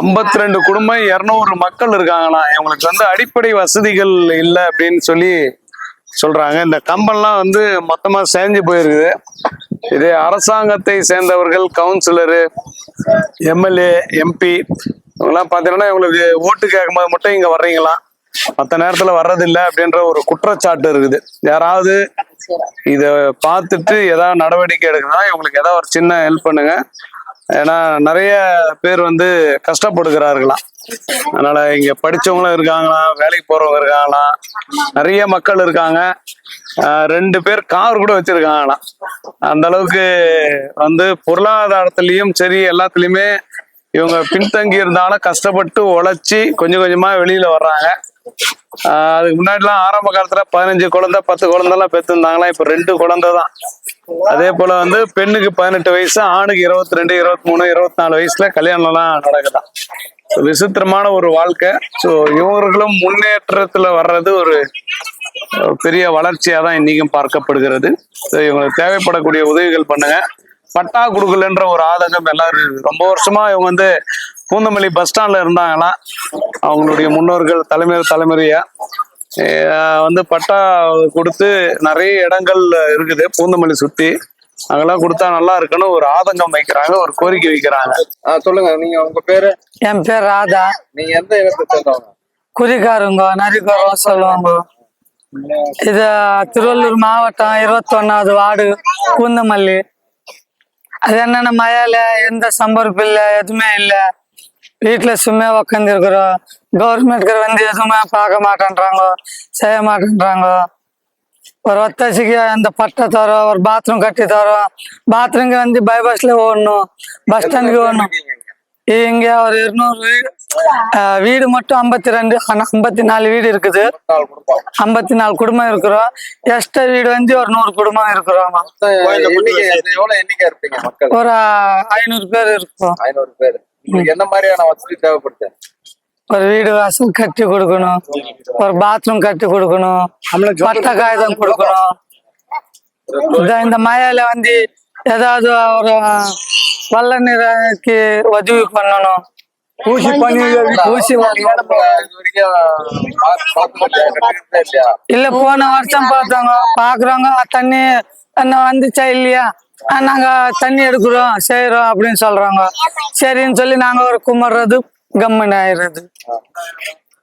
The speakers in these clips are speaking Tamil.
ஐம்பத்தி ரெண்டு குடும்பம் இருநூறு மக்கள் இருக்காங்களாம் இவங்களுக்கு வந்து அடிப்படை வசதிகள் இல்லை அப்படின்னு சொல்லி சொல்றாங்க. இந்த கம்பெல்லாம் வந்து மொத்தமா சேர்ந்து போயிருக்குது. இது அரசாங்கத்தை சேர்ந்தவர்கள் கவுன்சிலரு எம்எல்ஏ எம்பி இவங்கெல்லாம் பார்த்தீங்கன்னா இவங்களுக்கு ஓட்டு கேட்கும்போது மட்டும் இங்க வர்றீங்களாம் மற்ற நேரத்துல வர்றதில்லை அப்படின்ற ஒரு குற்றச்சாட்டு இருக்குது. யாராவது இத பார்த்துட்டு ஏதாவது நடவடிக்கை எடுக்கணும் இவங்களுக்கு ஏதாவது ஒரு சின்ன ஹெல்ப் பண்ணுங்க. ஏன்னா நிறைய பேர் வந்து கஷ்டப்படுகிறார்களாம் அதனால இங்க படிச்சவங்களும் இருக்காங்களாம் வேலைக்கு போறவங்க இருக்காங்களாம் நிறைய மக்கள் இருக்காங்க. ரெண்டு பேர் கார் கூட வச்சிருக்காங்களாம். அந்த அளவுக்கு வந்து பொருளாதாரத்திலயும் சரி எல்லாத்துலயுமே இவங்க பின்தங்கி இருந்தாலும் கஷ்டப்பட்டு உழைச்சி கொஞ்சம் கொஞ்சமா வெளியில வர்றாங்க. அதுக்கு முன்னாடிலாம் ஆரம்ப காலத்துல பதினஞ்சு குழந்தை பத்து குழந்தைலாம் பெற்றிருந்தாங்களாம் இப்ப ரெண்டு குழந்தை தான் அதே போல வந்து பெண்ணுக்கு பதினெட்டு வயசு ஆணுக்கு இருபத்தி ரெண்டு இருபத்தி மூணு இருபத்தி நாலு வயசுல கல்யாணம்லாம் நடக்குதான். விசித்திரமான ஒரு வாழ்க்கை. ஸோ இவர்களும் முன்னேற்றத்துல வர்றது ஒரு பெரிய வளர்ச்சியாக தான் இன்னைக்கும் பார்க்கப்படுகிறது. இவங்களுக்கு தேவைப்படக்கூடிய உதவிகள் பண்ணுங்க. பட்டா கொடுக்கலன்ற ஒரு ஆதங்கம் எல்லாரும். ரொம்ப வருஷமா இவங்க வந்து பூந்தமல்லி பஸ் ஸ்டாண்ட்ல இருந்தாங்களாம் அவங்களுடைய முன்னோர்கள் தலைமுறை தலைமுறையா. வந்து பட்டா கொடுத்து நிறைய இடங்கள் இருக்குது பூந்தமல்லி சுத்தி. அங்கெல்லாம் கொடுத்தா நல்லா இருக்குன்னு ஒரு ஆதங்கம் வைக்கிறாங்க ஒரு கோரிக்கை வைக்கிறாங்க. சொல்லுங்க நீங்க உங்க பேரு? என் பேர் ராதா. நீங்க எந்த இடத்தை சேர்ந்தவங்க? குறிக்காருங்க நரிக்காரம் சொல்லுவாங்க. இது திருவள்ளூர் மாவட்டம் இருபத்தொன்னாவது வார்டு பூந்தமல்லி. அது என்னன்னா மழையில எந்த சம்பருப்பு இல்லை எதுவுமே இல்லை. வீட்டுல சும்மா உக்காந்துருக்குறோம். கவர்மெண்ட்க்கு வந்து எதுவுமே பார்க்க மாட்டேன்றாங்க செய்ய மாட்டேன்றாங்க. ஒரு ஒத்தாசிக்கு அந்த பட்டை தரோம் ஒரு பாத்ரூம் கட்டி தரோம். பாத்ரூம்க்கு வந்து பைபாஸ்ல ஓடணும். பஸ் ஸ்டாண்டுக்கு ஓடணும். இங்க ஒரு இருநூறு. வீடு மட்டும் ஐம்பத்தி ரெண்டு ஐம்பத்தி நாலு வீடு இருக்குது. ஐம்பத்தி நாலு குடும்பம் இருக்கிறோம். எக்ஸ்ட்ரா வீடு வந்து ஒரு நூறு குடும்பம் இருக்கிறோம். ஒரு ஐநூறு பேர் இருக்கோம். ஐநூறு பேர் என்ன மாதிரியான வசதி தேவைப்படுது? ஒரு வீடு வாசல் கட்டி கொடுக்கணும். ஒரு பாத்ரூம் கட்டி கொடுக்கணும். பட்டை காகிதம் கொடுக்கணும். இந்த இந்த மழையில வந்து ஏதாவது ஒரு வல்ல நீருக்கு உதவி பண்ணணும் ஊசி பண்ணி ஊசி இல்ல போன வருஷம் பார்த்தோங்க பாக்குறவங்க தண்ணி தண்ணி வந்துச்சா இல்லையா நாங்க தண்ணி எடுக்கிறோம் செய்யறோம் அப்படின்னு சொல்றாங்க சரின்னு சொல்லி நாங்க ஒரு கும்பிடுறது கம்மன் ஆயிடுறது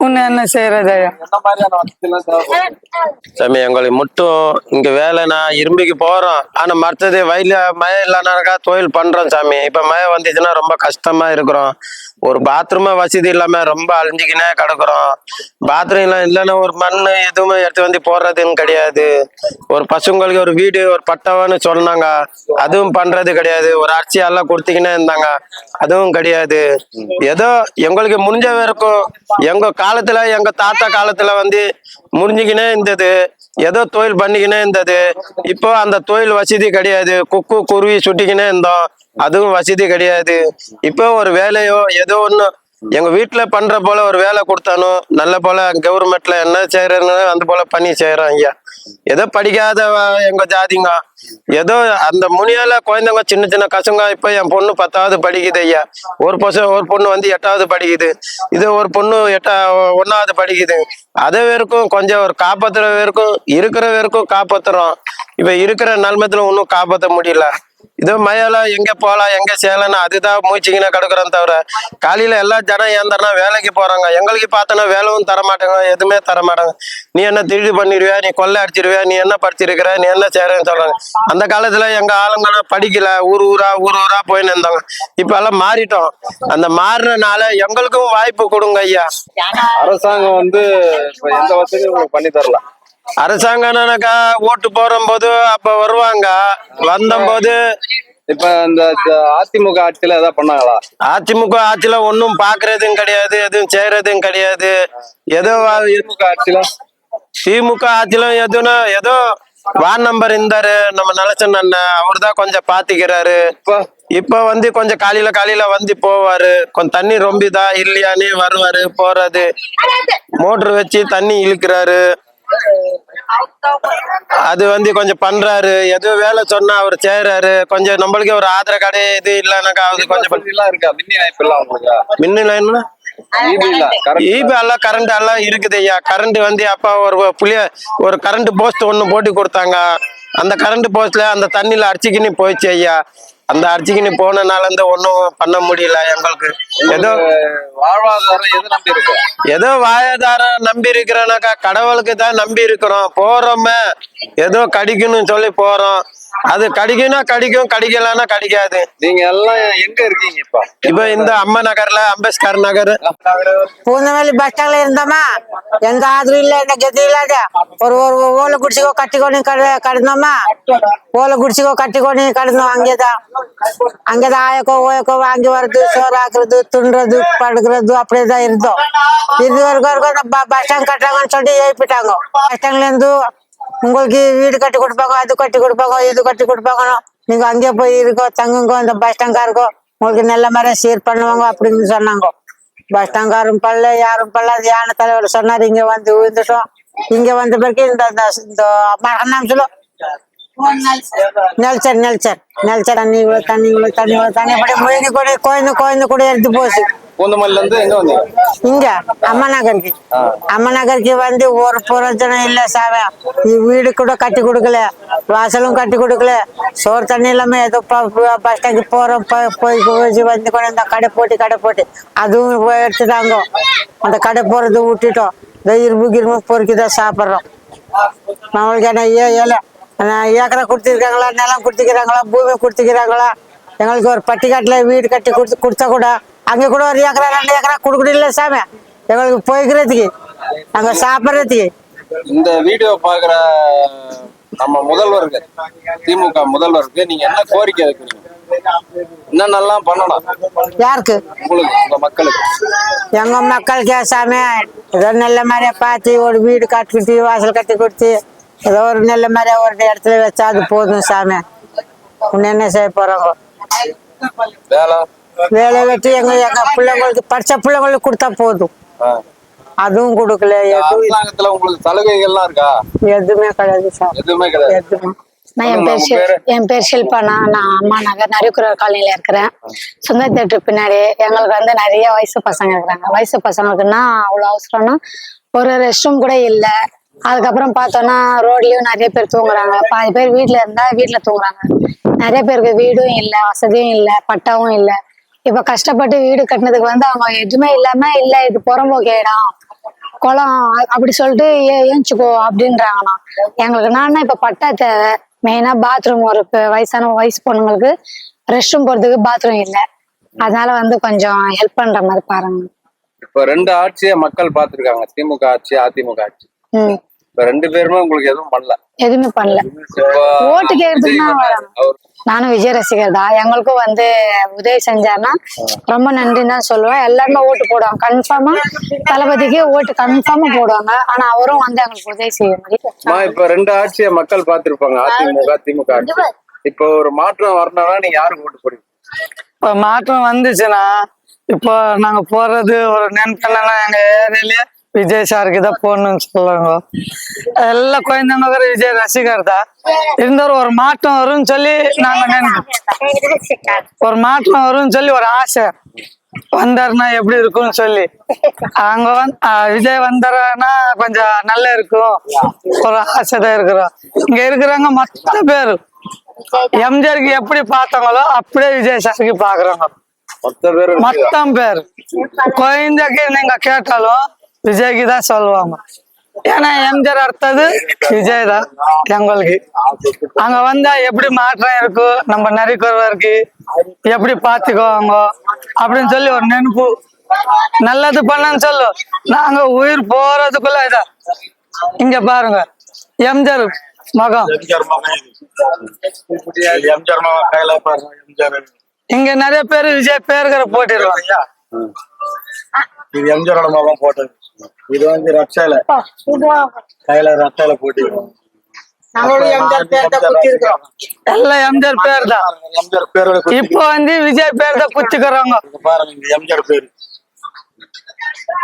என்ன செய்யறது? சாமி எங்களுக்கு மட்டும் இங்க வேலை நான் இரும்பிக்கு போறோம். ஆனா மற்றது வயல மழை இல்லைனாக்கா தொழில் பண்றோம் சாமி. இப்ப மழை வந்துச்சுன்னா ரொம்ப கஷ்டமா இருக்கிறோம். ஒரு பாத்ரூம் வசதி இல்லாம ரொம்ப அழிஞ்சுக்கினே கிடக்குறோம். பாத்ரூம் எல்லாம் இல்லைன்னா ஒரு மண் எதுவுமே எடுத்து வந்து போடுறதுன்னு கிடையாது. ஒரு பசுங்களுக்கு ஒரு வீடு ஒரு பட்டாவான்னு சொன்னாங்க. அதுவும் பண்றது கிடையாது. ஒரு அரிசியெல்லாம் கொடுத்துக்கினே இருந்தாங்க. அதுவும் கிடையாது. ஏதோ எங்களுக்கு முடிஞ்ச வரைக்கும் எங்க காலத்துல எங்க தாத்தா காலத்துல வந்து முடிஞ்சுக்கினே இருந்தது. ஏதோ தொழில் பண்ணிக்கினே இருந்தது. இப்போ அந்த தொழில் வசதி கிடையாது. குக்கு குருவி சுட்டிக்கினே இருந்தோம். அதுவும் வசதி கிடையாது. இப்போ ஒரு வேலையோ ஏதோ ஒன்று எங்க வீட்டுல பண்ற போல ஒரு வேலை கொடுத்தானோ நல்ல போல கவர்மெண்ட்ல என்ன செய்யறன்னு அந்த போல பண்ணி செய்யறோம் ஐயா ஏதோ படிக்காத எங்க ஜாதிங்க ஏதோ அந்த முனியால குழந்தைங்க சின்ன சின்ன கசங்க இப்ப என் பொண்ணு பத்தாவது படிக்குது ஐயா. ஒரு பசங்க ஒரு பொண்ணு வந்து எட்டாவது படிக்குது. இது ஒரு பொண்ணு எட்டா ஒன்னாவது படிக்குது. அதை வரைக்கும் கொஞ்சம் ஒரு காப்பாத்துற வரைக்கும் இருக்கிற வரைக்கும் காப்பாத்துறோம். இப்ப இருக்கிற நிலமத்துல ஒன்றும் காப்பாற்ற முடியல. இது மழையில எங்க போகலாம் எங்க செய்யலாம்னு அதுதான் மூச்சுக்கினே கிடக்குறோம் தவிர காலையில எல்லா ஜனம் ஏந்தனா வேலைக்கு போறாங்க. எங்களுக்கு பார்த்தோன்னா வேலையும் தர மாட்டாங்க எதுவுமே தர மாட்டாங்க நீ என்ன திருடி பண்ணிடுவியா? நீ கொள்ளை அடிச்சிருவியா நீ என்ன படிச்சிருக்கிற? நீ என்ன செய்யறேன்னு சொல்றாங்க. அந்த காலத்துல எங்க ஆளுங்கெல்லாம் படிக்கல ஊர் ஊரா ஊர் ஊரா போயின்னு இருந்தாங்க. இப்ப எல்லாம் மாறிட்டோம். அந்த மாறினால எங்களுக்கும் வாய்ப்பு கொடுங்க ஐயா. அரசாங்கம் வந்து எந்த வசதியும் உங்களுக்கு பண்ணி தரலாம் அரசாங்கம்னாக்கா ஓட்டு போடும்போது அப்ப வருவாங்க. வந்தபோது இப்ப இந்த அதிமுக ஆட்சியில ஏதாவது பண்ணாங்களா? அதிமுக ஆட்சியில ஒன்றும் பாக்குறதும் கிடையாது எதுவும் செய்யறதும் கிடையாது. ஏதோ திமுக ஆட்சியில? திமுக ஆட்சியில எதுனா ஏதோ வார்டு நம்பர் இருந்தாரு நம்ம நலச்சன் அண்ணன் அவர் தான் கொஞ்சம் பாத்துக்கிறாரு. இப்ப? இப்ப வந்து கொஞ்சம் காலையில காலையில வந்து போவாரு. கொஞ்சம் தண்ணி ரொம்பிதா இல்லையானே வருவாரு போறாரு. மோட்டர் வச்சு தண்ணி இழுக்கிறாரு. அது வந்து கொஞ்சம் பண்றாரு. எது வேலை சொன்னா அவர் செய்யறாரு கொஞ்சம் நம்மளுக்கு ஒரு ஆதார் கார்டு இது இல்லைனாக்கா அது கொஞ்சம் இருக்கா? மின் இணைப்பு எல்லாம் உங்களுக்கு? மின்னு லைன்னா கரண்ட் ஈபி எல்லாம் கரண்ட் எல்லாம் இருக்குது ஐயா. கரண்ட் வந்து அப்பா ஒரு புளிய ஒரு கரண்ட் போஸ்ட் ஒன்று போட்டு கொடுத்தாங்க. அந்த கரண்ட் போஸ்ட்ல அந்த தண்ணியில அடிச்சுக்கின்னு போயிடுச்சு ஐயா. அந்த அடிச்சுக்கின்னு போனனால இருந்து ஒன்றும் பண்ண முடியல எங்களுக்கு. ஏதோ வாழ்வாதாரம் எது நம்பி இருக்கு? ஏதோ வாயதாரம் நம்பி இருக்கிறோனாக்கா கடவுளுக்கு தான் நம்பி இருக்கிறோம். போறோமே. ஏதோ கடிக்கணும்னு சொல்லி போறோம். அது கடிக்கணும் கடிக்கும் கடிக்கலன்னா கடிக்காது. நீங்க எல்லாம் எங்க இருக்கீங்க இப்ப? இப்ப இந்த அம்மா நகர்ல அம்பேத்கர் நகர். பூந்தமல்லி பஸ் ஸ்டாண்ட்ல இருந்தோமா? எந்த ஆதரவும் இல்ல எந்த கதி இல்லாத. ஒரு ஒரு ஓலை குடிச்சிக்கோ கட்டிக்கொண்டு கட கடந்தோமா? ஓலை குடிச்சிக்கோ கட்டிக்கொண்டு கடந்தோம் அங்கேதான். அங்கேதான் ஆயக்கோ ஓயக்கோ வாங்கி வர்றது சோறு ஆக்குறது துண்டுறது படுக்கிறது அப்படியே தான் இருந்தோம். இது வரைக்கும் வரைக்கும் பஸ் ஸ்டாண்ட் கட்டுறாங்கன்னு சொல்லிட்டு எழுப்பிட்டாங்க பஸ் ஸ்டாண்ட்ல இருந்து உங்களுக்கு வீடு கட்டி கொடுப்பாங்க அது கட்டி கொடுப்பாங்க இது கட்டி கொடுப்பாங்க நீங்க அங்கே போய் இருக்கோ தங்குங்கோ இந்த பஸ் ஸ்டாண்ட்காருக்கோ உங்களுக்கு நல்ல மாதிரி சீர் பண்ணுவாங்க அப்படின்னு சொன்னாங்க பஸ் ஸ்டாங்காரும் பல்ல யாரும் பல்ல அது யானை தலைவர் சொன்னார் இங்க வந்து விழுந்துட்டோம் இங்க வந்த பிறகு இந்த இந்த- சொல்லு அண்ணாம்சலோ நெல்சர் நெல்சர் நெல்சர் தண்ணி இவ்வளவு தண்ணி இவ்வளவு தண்ணி இவ்வளவு தண்ணி அப்படி முழுங்கி கூட கோயந்து கோயந்து கூட எடுத்து போச்சு பூந்தமல்லில இருந்து எங்க வந்தீங்க? இங்க அம்மா நகருக்கு அம்மா நகருக்கு வந்து ஒரு பிரயோஜனம் இல்ல சாவே வீடு கூட கட்டி கொடுக்கல. வாசலும் கட்டி கொடுக்கல. சோறு தண்ணி இல்லாம ஏதோ பஸ் ஸ்டாண்டு போறோம். போய் போய் வந்து கூட இந்த கடை போட்டு கடை போட்டு. அதுவும் எடுத்துட்டாங்க. அந்த கடை போறது விட்டுட்டோம். இந்த இரும்பு கிரும்பு பொறுக்கிதான் சாப்பிட்றோம். நம்மளுக்கு என்ன ஏ ஏழை ஏக்கரை கொடுத்துருக்காங்களா? நிலம் கொடுத்துக்கிறாங்களா? பூமி கொடுத்துக்கிறாங்களா? எங்களுக்கு ஒரு பட்டிக்காட்டில் வீடு கட்டி கொடுத்து கொடுத்தா கூட அங்கே கூட ஒரு ஏக்கரா ரெண்டு ஏக்கரா கொடுக்கணும் சாமி. எங்களுக்கு போய்க்கிறதுக்கு அங்கே சாப்பிட்றதுக்கு. இந்த வீடியோ பாக்குற நம்ம முதல்வருக்கு திமுக முதல்வருக்கு நீங்க என்ன கோரிக்கை வைக்கிறீங்க? என்னென்னலாம் பண்ணலாம் யாருக்கு? உங்களுக்கு உங்க மக்களுக்கு. எங்க மக்களுக்கு சாமி ஏதோ நல்ல மாதிரியா பார்த்து ஒரு வீடு கட்டி வாசல் கட்டி கொடுத்து ஏதோ ஒரு நல்ல மாதிரியா ஒரு இடத்துல வச்சா அது போதும் சாமி. இன்னும் என்ன செய்ய போறாங்க வேலை? வேலை வெட்டி எங்க எங்க பிள்ளைங்களுக்கு படிச்ச பிள்ளைங்களுக்கு கொடுத்தா போதும். அதுவும் கொடுக்கல அரசாங்கத்துல உங்களுக்கு சலுகைகள்லாம் இருக்கா? எதுவுமே கிடையாது சார். எதுவுமே கிடையாது. நான் என் பேர் என் பேர் ஷில்பானா நான் அம்மா நகர் நரிக்குறவர் காலனில இருக்கிறேன். சுந்தர் தேட்டர் பின்னாடி எங்களுக்கு வந்து நிறைய வயசு பசங்க இருக்கிறாங்க. வயசு பசங்களுக்குன்னா அவ்வளோ அவசரம்னா ஒரு ரெஸ்ட் ரூம் கூட இல்லை. அதுக்கப்புறம் பார்த்தோன்னா ரோட்லயும் நிறைய பேர் தூங்குறாங்க. பாதி பேர் வீட்டில் இருந்தா வீட்டில் தூங்குறாங்க. நிறைய பேருக்கு வீடும் இல்லை வசதியும் இல்லை பட்டாவும் இல்லை. இப்போ கஷ்டப்பட்டு வீடு கட்டினதுக்கு வந்து அவங்க எதுவுமே இல்லாம இல்லை இது புறம்போக்கு இடம் குளம் அப்படி சொல்லிட்டு ஏ- ஏஞ்சுக்கோ அப்படின்றாங்கண்ணா. எங்களுக்கு என்னன்னா இப்ப பட்டா தேவை. மெயினா பாத்ரூம் ஒரு வயசான வயசு பொண்ணுங்களுக்கு ரெஸ்ட் ரூம் போறதுக்கு பாத்ரூம் இல்லை. அதனால வந்து கொஞ்சம் ஹெல்ப் பண்ற மாதிரி பாருங்க. இப்ப ரெண்டு ஆட்சியை மக்கள் பார்த்திருக்காங்க. திமுக ஆட்சி அதிமுக ஆட்சி. ரெண்டு பேருமே உங்களுக்கு எதுவும் பண்ணல. எதுவுமே பண்ணல. ஓட்டு கேட்கறதுக்கு நானும் விஜய் ரசிகர் தான். எங்களுக்கும் வந்து உதவி செஞ்சாருன்னா ரொம்ப நன்றின்னு தான் சொல்லுவேன். எல்லாருமே ஓட்டு போடுவாங்க. கன்ஃபார்மா தளபதிக்கு ஓட்டு கன்ஃபார்மா போடுவாங்க. ஆனா அவரும் வந்து எங்களுக்கு உதவி செய்ய மாதிரி அம்மா, இப்ப ரெண்டு ஆட்சியை மக்கள் பார்த்திருப்பாங்க. அதிமுக திமுக ஆட்சி. இப்போ ஒரு மாற்றம் வரணும்னா நீங்க யாருக்கு ஓட்டு போடுவீங்க? இப்போ மாற்றம் வந்துச்சுன்னா இப்போ நாங்க போறது ஒரு நினைப்பேன்னா எங்க ஏரியாலயே. விஜய் சாருக்கு தான் போகணும்னு சொல்லுவாங்க. எல்லா குழந்தைங்க விஜய் ரசிகர் தான் இருந்தாலும் ஒரு மாற்றம் வரும்னு சொல்லி நாங்க ஒரு மாற்றம் வரும்னு சொல்லி ஒரு ஆசை. வந்தாருன்னா எப்படி இருக்கும்னு சொல்லி. அங்க வந்து விஜய் வந்தாருன்னா கொஞ்சம் நல்லா இருக்கும். ஒரு ஆசை தான் இருக்கிறோம். இங்க இருக்கிறவங்க மொத்த பேரு. எம்ஜிஆருக்கு எப்படி பார்த்தாங்களோ அப்படியே விஜய் சாருக்கு பாக்குறாங்க. மொத்தம் பேர். குழந்தைக்கு நீங்க கேட்டாலும் விஜய்க்கு தான் சொல்லுவாங்க. ஏன்னா எம்ஜிஆர் அடுத்தது விஜய் தான் எங்களுக்கு. அங்க வந்தா எப்படி மாற்றம் இருக்கும் நம்ம நரிக்குறவருக்கு எப்படி பாத்துக்குவாங்க? அப்படின்னு சொல்லி ஒரு நினைப்பு நல்லது பண்ணன்னு சொல்லு. நாங்க உயிர் போறதுக்குள்ள இதா இங்க பாருங்க. எம்ஜிஆர் மகம். எம்ஜிஆர் மாமா கையில பாருங்க எம்ஜிஆர். இங்க நிறைய பேர் விஜய் பேருக்கிற போட்டிருவாங்க. இது எம்ஜிஆரோட மகன் போட்டது. இது வந்து ரட்சையில கையில போட்டிருக்கோம் எல்லாம் எம்ஜிஆர் பேர் தான் இப்போ வந்து விஜய் பேர் தான் புச்சுக்கிறாங்க இங்க பாருங்க எம்ஜிஆர் பேரு.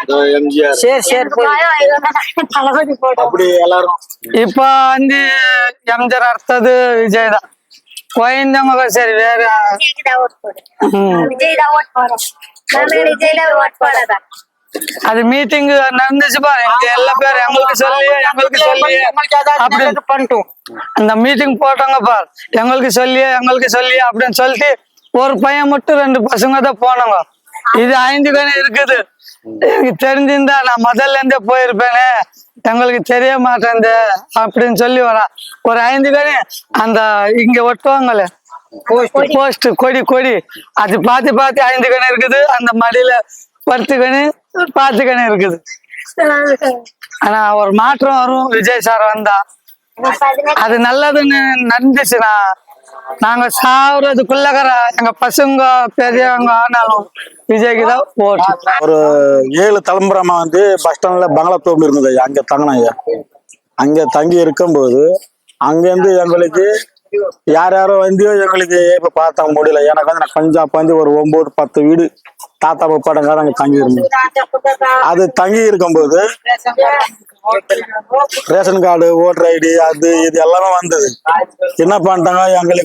இதோ எம்ஜிஆர். சரி சரி போய். தளபதி போட்டோம் அப்படி எல்லாரும் இப்ப வந்து எம்ஜிஆர் அடுத்தது விஜய் தான் குழந்தைங்க சரி வேற. விஜய் தான் ஓட் போறோம் விஜய் தான் ஓட் போறதா அது மீட்டிங் நடந்துச்சு பாரு. இங்க எல்லா பேரும் எங்களுக்கு சொல்லி எங்களுக்கு சொல்லி எங்களுக்கு ஏதாவது அப்படி நல்லது பண்ணிட்டோம். அந்த மீட்டிங் போட்டாங்க பார். எங்களுக்கு சொல்லி எங்களுக்கு சொல்லி அப்படின்னு சொல்லிட்டு ஒரு பையன் மட்டும் ரெண்டு பசங்க தான் போனாங்க. இது ஐந்து கணி இருக்குது. எனக்கு தெரிஞ்சிருந்தா நான் முதல்ல இருந்தே போயிருப்பேனே. எங்களுக்கு தெரிய மாட்டேன் அப்படின்னு சொல்லி வரா ஒரு ஐந்து கணி அந்த இங்க ஒட்டுவாங்களே போஸ்ட் கொடி கொடி. அது பார்த்து பார்த்து ஐந்து கணி இருக்குது. அந்த மடியில பத்து கணி இருக்குது. ஆனா ஒரு மாற்றம் வரும். விஜய் சார் வந்தா. அது நல்லதுன்னு நடந்துச்சுன்னா நாங்க சாவுறதுக்குள்ளகர எங்க பசங்க பெரியவங்க ஆனாலும் விஜய்க்கு தான் ஓட்டு. ஒரு ஏழு தலைமுறைமா வந்து பஸ் ஸ்டாண்ட்ல பங்களா தோப்பு இருந்தது ஐயா. அங்க தங்கினோம் ஐயா. அங்க தங்கி இருக்கும்போது அங்கேருந்து எங்களுக்கு யார் யாரோ வந்து எங்களுக்கு இப்ப பார்த்தா முடியல. எனக்கு வந்து நான் பஞ்சாப் வந்து ஒரு ஒன்பது பத்து வீடு தாத்தா பப்பாடங்கார அங்க தங்கி இருந்தோம் அது தங்கி இருக்கும்போது ரேஷன் கார்டு ஓட்டர் ஐடி அது இது எல்லாமே வந்தது. என்ன பண்ணிட்டாங்க? எங்களுக்கு